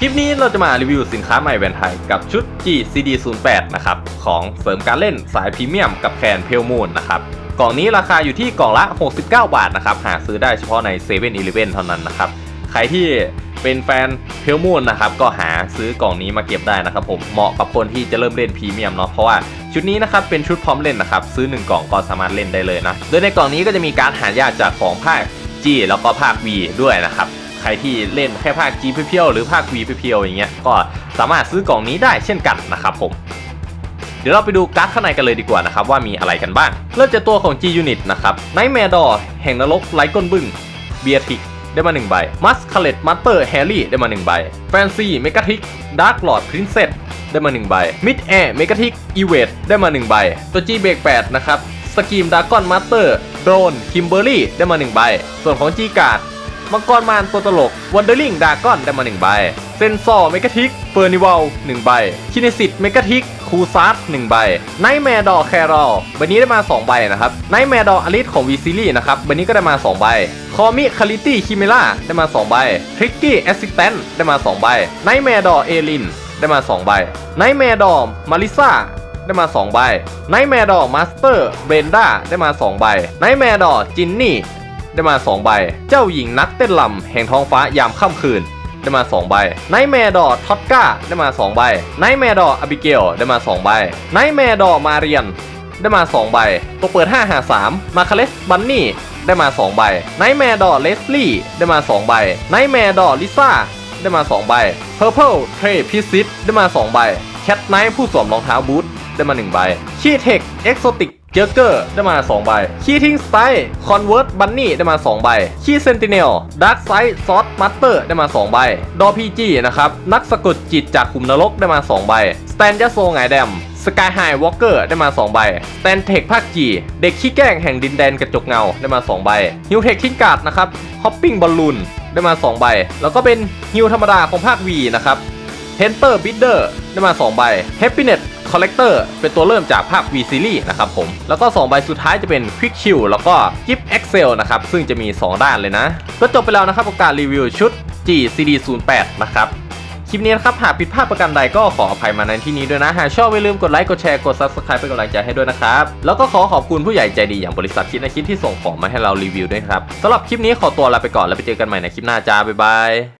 คลิปนี้เราจะมารีวิวสินค้าใหม่แบรนด์ไทยกับชุด G CD 0 8 นะครับ ของเสริมการเล่นสายพรีเมียมกับแคนเพลมูนนะครับ กล่องนี้ราคาอยู่ที่กล่องละ 69 บาทนะครับ หาซื้อได้เฉพาะใน7 e เ e ่ e อเท่านั้นนะครับ ใครที่เป็นแฟนเพลมูนนะครับ ก็หาซื้อกล่องนี้มาเก็บได้นะครับผม เหมาะกับคนที่จะเริ่มเล่นพรีเมียมเนาะ เพราะว่าชุดนี้นะครับเป็นชุดพร้อมเล่นนะครับ ซื้อ 1 กล่องก็สามารถเล่นได้เลยนะ โดยในกล่องนี้ก็จะมีการหายากจากของภาค G แล้วก็ภาค V ด้วยนะครับ ใครที่เล่นแค่ภาค G เพียวๆหรือภาค V เพียวๆอย่างเงี้ยก็สามารถซื้อกล่องนี้ได้เช่นกันนะครับผมเดี๋ยวเราไปดูการ์ดข้างในกันเลยดีกว่านะครับว่ามีอะไรกันบ้าง เริ่มจากตัวของ G Unit นะครับ Nightmaredo แห่งนรกไร้ก้นบึ้งเบียทิกได้มา1ใบมัสคาเลตมัตเตอร์แฮร์รี่ได้มา1ใบแฟนซีเมกาทิกดาร์กลอร์ดพรินเซสได้มา1ใบมิดแอร์เมกาทิกอีเวดได้มา1ใบตัว G เบรก8นะครับสกีมดากอนมาสเตอร์โดรนคิมเบอรี่ได้มา1ใบส่วนของ G การ์ด มังกรมารตัวตลกวันเดอร์ลิงดากอนได้มา1ใบ เซนซอร์เมกาทิก เฟอร์นิวัล1ใบ คินิสิตเมกาทิก คูซาร์1ใบ ไนแมร์ดอแครอลใบนี้ได้มา 2 ใบนะครับ ไนแมร์ดออลิสของวีซีรีนะครับ ใบนี้ก็ได้มา 2 ใบ คอมิคาลิตี้คิเมล่าได้มา 2 ใบ ทริกกี้แอสซิสแตนต์ได้มา 2 ใบ ไนแมร์ดอเอลินได้มา 2 ใบ ไนแมร์ดอมาริซ่าได้มา 2 ใบ ไนแมร์ดอมาสเตอร์ เบนด้าได้มา 2 ใบ ไนแมร์ดอจินนี่ ได้มา 2 ใบ เจ้าหญิงนักเต้นลำแห่งท้องฟ้ายามค่ำคืนได้มา 2 ใบไนแมร์ดอท็อตก้าได้มา 2 ใบไนแมร์ดออบิเกลได้มา 2 ใบไนแมร์ดอมาเรียน ได้มา 2 ใบ ตัวเปิด 5 หา 3 มาคาเลสบันนี่ได้มา 2 ใบไนแมร์ดอเลสลี่ได้มา 2 ใบไนแมร์ดอลิซ่าได้มา 2 ใบ Purple t r a y p i s i s ได้มา 2 ใบ Cat Knight ผู้สวมรองเท้าบูทได้มา 1 ใบชีเทค เอ็กโซติกเจอเกอร์ได้มา 2 ใบคีทิงสไตล์คอนเวิร์ตบันนี่ได้มา 2 ใบคีเซนติเนลดาร์กไซด์ซอสมัตเตอร์ได้มา 2 ใบ ดอพีจีนะครับ นักสะกดจิตจากขุมนรกได้มา 2 ใบ สแตนยาโซไงแดมสกายไฮวอลเกอร์ได้มา 2 ใบสแตนเทคภาคจีเด็กขี้แกล้งแห่งดินแดนกระจกเงาได้มา 2 ใบฮิวเทคทิ้งการ์ดนะครับฮอปปิ้งบอลลูนได้มา 2 ใบ แล้วก็เป็นฮิวธรรมดาของภาควีนะครับเ e นเตอร์บิดเดอร์ ได้มา 2 ใบ Happiness Collector เป็นตัวเริ่มจากภาค V Series นะครับผม แล้วก็ 2 ใบสุดท้ายจะเป็น Quick Chill แล้วก็ Gift Excel นะครับ ซึ่งจะมี 2 ด้านเลยนะ ก็จบไปแล้วนะครับกับการรีวิวชุด G CD 0 8นะครับคลิปนี้นะครับ หากผิดพลาดประการใดก็ขออภัยมาในที่นี้ด้วยนะ หากชอบอย่าลืมกดไลค์ กดแชร์ กด Subscribe เป็นกำลังใจให้ด้วยนะครับ แล้วก็ขอขอบคุณผู้ใหญ่ใจดีอย่างบริษัทคิดนะคิดที่ส่งของมาให้เรารีวิวด้วยครับสำหรับคลิปนี้ขอตัวลาไปก่อนแล้วไปเจอกันใหม่ในคลิปหน้าจ้าบ๊ายบาย